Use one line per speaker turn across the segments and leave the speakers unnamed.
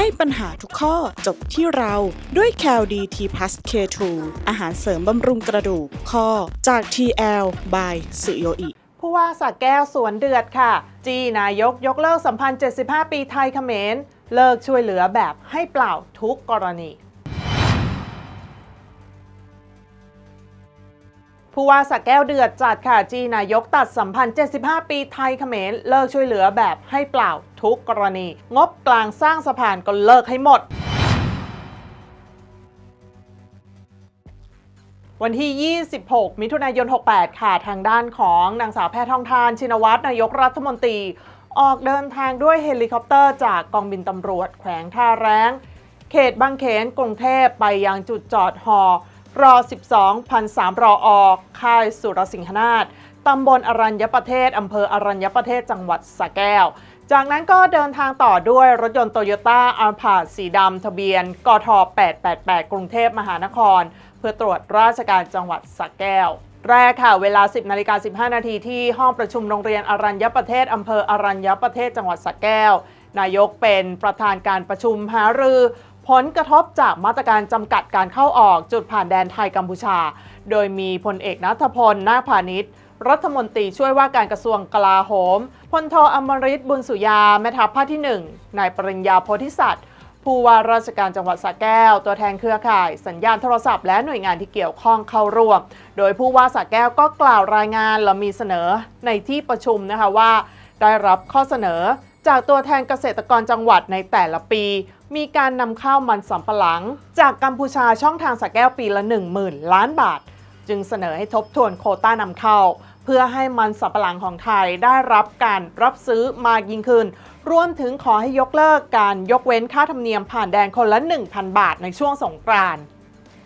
ให้ปัญหาทุกข้อจบที่เราด้วย c a l d t p l u s K2 อาหารเสริมบำรุงกระดูกข้อจาก TL by สุโยอิ
ผู้ว่าสักแก้วสวนเดือดค่ะ จีนายกยกเลิกสัมพันธ์ 75 ปีไทยเขมร เลิกช่วยเหลือแบบให้เปล่าทุกกรณี ผู้ว่าสระแก้วเดือดจัดค่ะจีนายกตัดสัมพันธ์ 75 ปีไทยเขมรเลิกช่วยเหลือแบบให้เปล่าทุกกรณี งบกลางสร้างสะพานก็เลิกให้หมดวันที่ 26 มิถุนายน 68 ค่ะ ทางด้านของนางสาวแพทองทาน ชินวัตรนายกรัฐมนตรี ออกเดินทางด้วยเฮลิคอปเตอร์จากกองบินตำรวจ แขวงท่าแรง เขตบางเขนกรุงเทพไปยังจุดจอดหอ รอ 12 พัน3รออค่ายสุรสิงหนาถตำบลอรัญญประเทศ อำเภออรัญญประเทศจังหวัดสระแก้ว จากนั้นก็เดินทางต่อด้วยรถยนต์โตโยต้าอัลพาสีดำทะเบียน กท 888 กรุงเทพมหานคร เพื่อตรวจราชการจังหวัดสระแก้ว แรกค่ะ เวลา 10นาฬิกา15 นาทีที่ห้องประชุมโรงเรียนอรัญญประเทศ อำเภออรัญญประเทศจังหวัดสระแก้วนายกเป็นประธานการประชุมหารือ ผลกระทบจากมาตรการจำกัดการเข้าออกจุดผ่านแดนไทยกัมพูชา โดยมีพลเอกนัทพลนาคพาณิชย์รัฐมนตรีช่วยว่าการกระทรวงกลาโหม พลโทอมริตบุญสุยา แม่ทัพภาคที่ 1 นายปริญญาโพธิสัตว์ ผู้ว่าราชการจังหวัดสระแก้ว ตัวแทนเครือข่าย สัญญาณโทรศัพท์และหน่วยงานที่เกี่ยวข้องเข้าร่วม โดยผู้ว่าสระแก้วก็กล่าวรายงานและมีเสนอในที่ประชุมนะคะว่า ได้รับข้อเสนอจากตัวแทนเกษตรกรจังหวัดในแต่ละปี มีการนำเข้ามันสำปะหลัง จากกัมพูชาช่องทางสะแก้วปีละ 10,000 ล้านบาท จึงเสนอให้ทบทวนโคต้านำเข้า เพื่อให้มันสับปะหลังของไทยได้รับการรับซื้อมากยิ่งขึ้น รวมถึงขอให้ยกเลิกการยกเว้นค่าธรรมเนียมผ่านแดนคนละ 1,000 บาทในช่วงสงกรานต์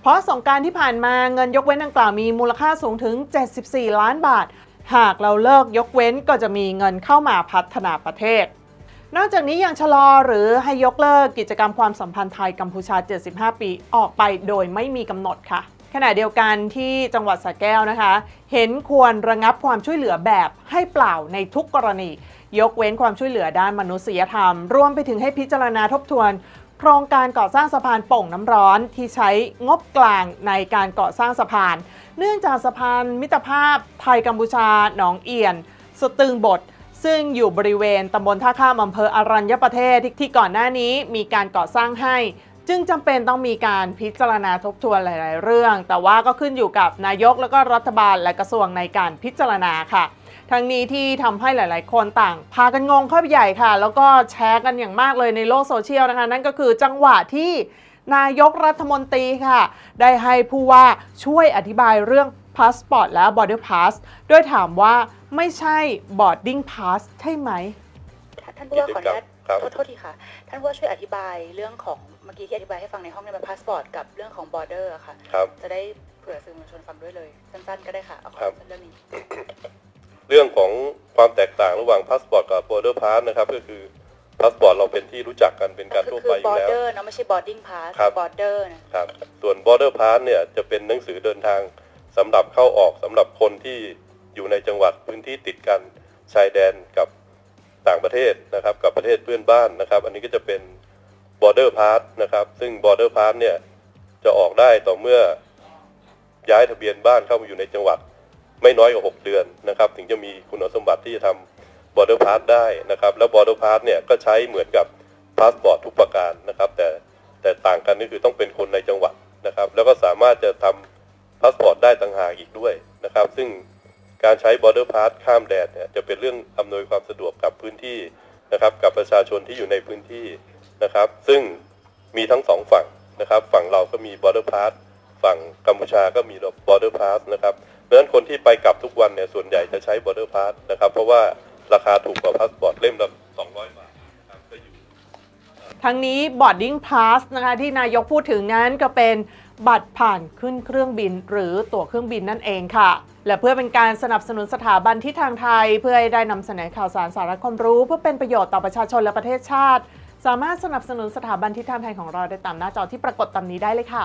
เพราะสงกรารที่ผ่านมาเงินยกเว้นดังกล่าวมีมูลค่าสูงถึง 74 ล้านบาท หากเราเลิกยกเว้นก็จะมีเงินเข้ามาพัฒนาประเทศ นอกจากนี้ยังชะลอหรือให้ยกเลิกกิจกรรมความสัมพันธ์ไทยกัมพูชา 75 ปี ออกไปโดยไม่มีกำหนดค่ะ ขณะเดียวกันที่จังหวัดสระแก้วนะคะ เห็นควรระงับความช่วยเหลือแบบให้เปล่าในทุกกรณี ยกเว้นความช่วยเหลือด้านมนุษยธรรม รวมไปถึงให้พิจารณาทบทวนโครงการก่อสร้างสะพานโป่งน้ำร้อนที่ใช้งบกลางในการก่อสร้างสะพาน เนื่องจากสะพานมิตรภาพไทยกัมพูชาหนองเอียน สตึงบท ซึ่งอยู่บริเวณตำบลท่าข้ามอำเภออรัญญประเทศที่ที่ก่อนหน้านี้มีการก่อสร้างให้ จึงจำเป็นต้องมีการพิจารณาทบทวนหลาย ๆ เรื่อง แต่ว่าก็ขึ้นอยู่กับนายกแล้วก็รัฐบาลและกระทรวงในการพิจารณาค่ะทั้งนี้ที่ทำให้หลาย ๆ คนต่าง พากันงงเข้าไปใหญ่ค่ะ แล้วก็แชร์กันอย่างมากเลยในโลกโซเชียลนะคะ นั่นก็คือจังหวะที่นายกรัฐมนตรีค่ะ ได้ให้ผู้ว่าช่วยอธิบายเรื่อง พาสปอร์ตและ border pass โดยถามว่าไม่ใช่ boarding pass ใช่ไหม
ท่านผู้ว่าขออนุญาต
ครับ
โทษโทษทีค่ะ ท่านผู้ว่าช่วยอธิบายเรื่องของเมื่อกี้ที่อธิบายให้ฟังในห้องเนี่ยเป็นพาสปอร์ตกับเรื่องของบอร์เดอร์ค่ะ
ครับ
จะได้เผื่อสื่อมวลชนฟังด้วยเลย สั้นๆ ก็ได้ค่ะ เอาข
ครั
อบเรื่องนี้
เรื่องของความแตกต่างระหว่างพาสปอร์ตกับ border pass นะครับ ก็คือพาสปอร์ตเราเป็นที่รู้จักกันเป็นการ
คือ
ทั่ว
คื
ไป
อ
อบยู่
อร์
แล้ว
เดอร์เนาะไม่ใช่ boarding pass
ครับ
บอร์เดอร์นะ ครับ
ส่วน border pass เนี่ยจะเป็นหนังสือเดินทาง สำหรับเข้าออกสำหรับคนที่อยู่ในจังหวัดพื้นที่ติดกันชายแดนกับต่างประเทศนะครับ กับประเทศเพื่อนบ้านนะครับ อันนี้ก็จะเป็น border pass นะครับ ซึ่ง border pass เนี่ยจะออกได้ต่อเมื่อย้ายทะเบียนบ้านเข้ามาอยู่ในจังหวัดไม่น้อยกว่า 6 เดือนนะครับ ถึงจะมีคุณสมบัติที่จะทำ border pass ได้นะครับ แล้ว border pass เนี่ยก็ใช้เหมือนกับพาสปอร์ตทุกประการนะครับ แต่แต่ต่างกันก็คือต้องเป็นคนในจังหวัดนะครับ แล้วก็สามารถจะทำ พาสปอร์ตได้ต่างหากอีกด้วยนะครับ ซึ่งการใช้ border pass ข้ามแดนเนี่ยจะเป็นเรื่องอำนวยความสะดวกกับพื้นที่นะครับ กับประชาชนที่อยู่ในพื้นที่นะครับ ซึ่งมีทั้งสองฝั่งนะครับ ฝั่งเราก็มี border pass ฝั่งกัมพูชาก็มี border pass นะครับดังนั้นคนที่ไปกลับทุกวันเนี่ยส่วนใหญ่จะใช้ border pass นะครับ เพราะว่าราคาถูกกว่าพาสปอร์ตเล่มละ200 บาท
ทั้งนี้ boarding pass นะคะที่นายกพูดถึงนั้นก็เป็น บัตรผ่านขึ้นเครื่องบิน หรือตั๋วเครื่องบินนั่นเองค่ะ และเพื่อเป็นการสนับสนุนสถาบันที่ทางไทย เพื่อให้ได้นำเสนอข่าวสารสาระความรู้ เพื่อเป็นประโยชน์ต่อประชาชนและประเทศชาติ สามารถสนับสนุนสถาบันที่ทางไทยของเราได้ตามหน้าจอที่ปรากฏตามนี้ได้เลยค่ะ